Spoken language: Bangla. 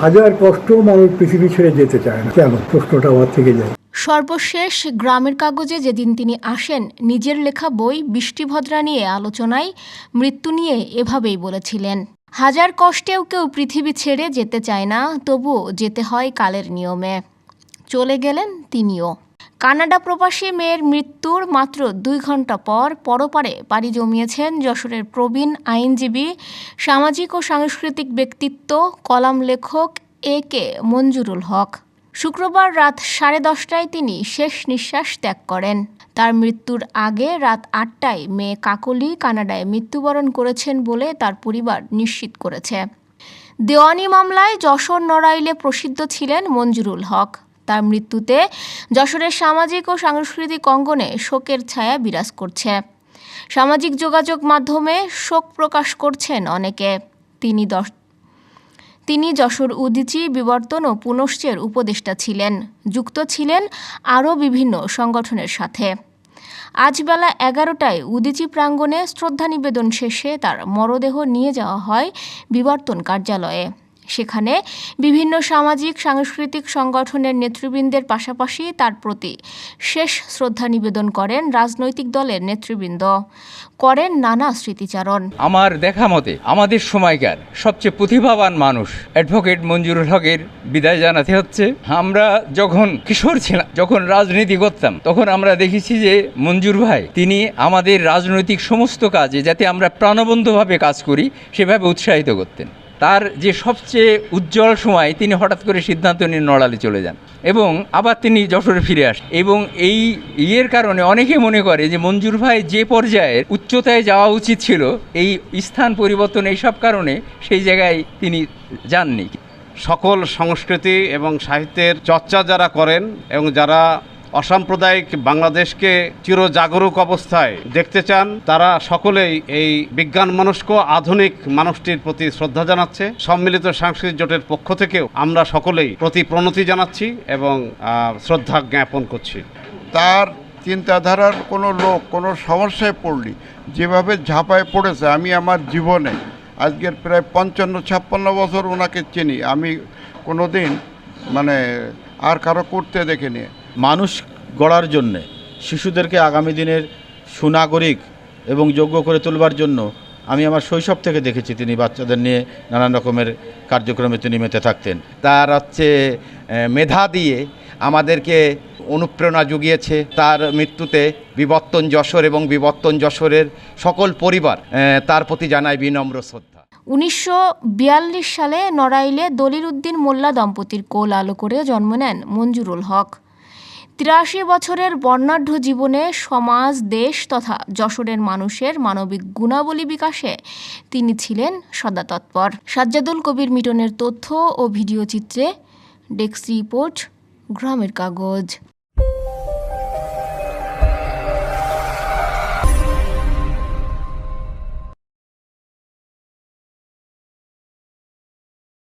হাজার কষ্ট মানুষ পৃথিবী ছেড়ে যেতে চায় না। কেন? প্রশ্নটা আমার থেকে যায়। সর্বশেষ গ্রামের কাগজে যেদিন তিনি আসেন, নিজের লেখা বই বৃষ্টিভদ্রা নিয়ে আলোচনায় মৃত্যু নিয়ে এভাবেই বলেছিলেন, হাজার কষ্টেও কেউ পৃথিবী ছেড়ে যেতে চায় না, তবুও যেতে হয় কালের নিয়মে। চলে গেলেন তিনিও। কানাডা প্রবাসী মেয়ের মৃত্যুর মাত্র দুই ঘণ্টা পর পরপারে পাড়ি জমিয়েছেন যশোরের প্রবীণ আইনজীবী, সামাজিক ও সাংস্কৃতিক ব্যক্তিত্ব, কলাম লেখক এ কে মঞ্জুরুল হক। শুক্রবার রাত সাড়ে দশটায় তিনি শেষ নিঃশ্বাস ত্যাগ করেন। তার মৃত্যুর আগে রাত আটটায় মেয়ে কাকলি কানাডায় মৃত্যুবরণ করেছেন বলে তার পরিবার নিশ্চিত করেছে। দেওয়ানি মামলায় যশোর নড়াইলে প্রসিদ্ধ ছিলেন মঞ্জুরুল হক। তার মৃত্যুতে যশোরের সামাজিক ও সাংস্কৃতিক অঙ্গনে শোকের ছায়া বিরাজ করছে। সামাজিক যোগাযোগ মাধ্যমে শোক প্রকাশ করছেন অনেকে। তিনি দশ, তিনি যশোর উদিচি, বিবর্তন ও পুনশ্চের উপদেষ্টা ছিলেন। যুক্ত ছিলেন আরও বিভিন্ন সংগঠনের সাথে। আজ বেলা এগারোটায় উদিচি প্রাঙ্গণে শ্রদ্ধা নিবেদন শেষে তার মরদেহ নিয়ে যাওয়া হয় বিবর্তন কার্যালয়ে। সেখানে বিভিন্ন সামাজিক, সাংস্কৃতিক সংগঠনের নেতৃবৃন্দের পাশাপাশি তার প্রতি শেষ শ্রদ্ধা নিবেদন করেন রাজনৈতিক দলের নেতৃবৃন্দ। করেন নানা স্মৃতিচারণ। আমার দেখা মতে আমাদের সময়কার সবচেয়ে প্রতিভাবান মানুষ অ্যাডভোকেট মঞ্জুরুল হকের বিদায় জানাতে হচ্ছে। আমরা যখন কিশোর ছিলাম, যখন রাজনীতি করতাম, তখন আমরা দেখেছি যে মঞ্জুর ভাই, তিনি আমাদের রাজনৈতিক সমস্ত কাজে যাতে আমরা প্রাণবন্ধভাবে কাজ করি, সেভাবে উৎসাহিত করতেন। তার যে সবচেয়ে উজ্জ্বল সময়, তিনি হঠাৎ করে সিদ্ধান্ত নিয়ে নড়ালে চলে যান এবং আবার তিনি যশোরে ফিরে আসেন এবং এই ইয়ের কারণে অনেকে মনে করে যে মঞ্জুর ভাই যে পর্যায়ের উচ্চতায় যাওয়া উচিত ছিল, এই স্থান পরিবর্তন এইসব কারণে সেই জায়গায় তিনি যাননি। সকল সংস্কৃতি এবং সাহিত্যের চর্চা যারা করেন এবং যারা অসাম্প্রদায়িক বাংলাদেশকে চিরজাগরুক অবস্থায় দেখতে চান, তারা সকলেই এই বিজ্ঞান মনস্ক আধুনিক মানুষটির প্রতি শ্রদ্ধা জানাচ্ছে। সম্মিলিত সাংস্কৃতিক জোটের পক্ষ থেকেও আমরা সকলেই প্রতি প্রণতি জানাচ্ছি এবং শ্রদ্ধা জ্ঞাপন করছি। তার চিন্তাধারার কোনো লোক, কোনো সমস্যায় পড়লি, যেভাবে ঝাঁপায় পড়েছে, আমি আমার জীবনে, আজকের প্রায় পঞ্চান্ন, ছাপ্পান্ন বছর ওনাকে চিনি। আমি কোনো দিন মানে আর কারও করতে দেখিনি। মানুষ গড়ার জন্যে, শিশুদেরকে আগামী দিনের সুনাগরিক এবং যোগ্য করে তোলবার জন্য আমি আমার শৈশব থেকে দেখেছি তিনি বাচ্চাদের নিয়ে নানান রকমের কার্যক্রমে তিনি মেতে থাকতেন। তার হচ্ছে মেধা দিয়ে আমাদেরকে অনুপ্রেরণা জুগিয়েছে। তার মৃত্যুতে বিবর্তন যশোর এবং বিবর্তন যশোরের সকল পরিবার তার প্রতি জানায় বিনম্র শ্রদ্ধা। উনিশশো বিয়াল্লিশ সালে নড়াইলে দলিল উদ্দিন মোল্লা দম্পতির কোল আলো করে জন্ম নেন মঞ্জুরুল হক। তিরাশি বছরের বর্ণাঢ্য জীবনে সমাজ, দেশ তথা যশোরের মানুষের মানবিক গুণাবলী বিকাশে তিনি ছিলেন সদা তৎপর। সাজ্জাদুল কবির মিটনের তথ্য ও ভিডিও চিত্রে ডেস্ক রিপোর্ট, গ্রামের কাগজ।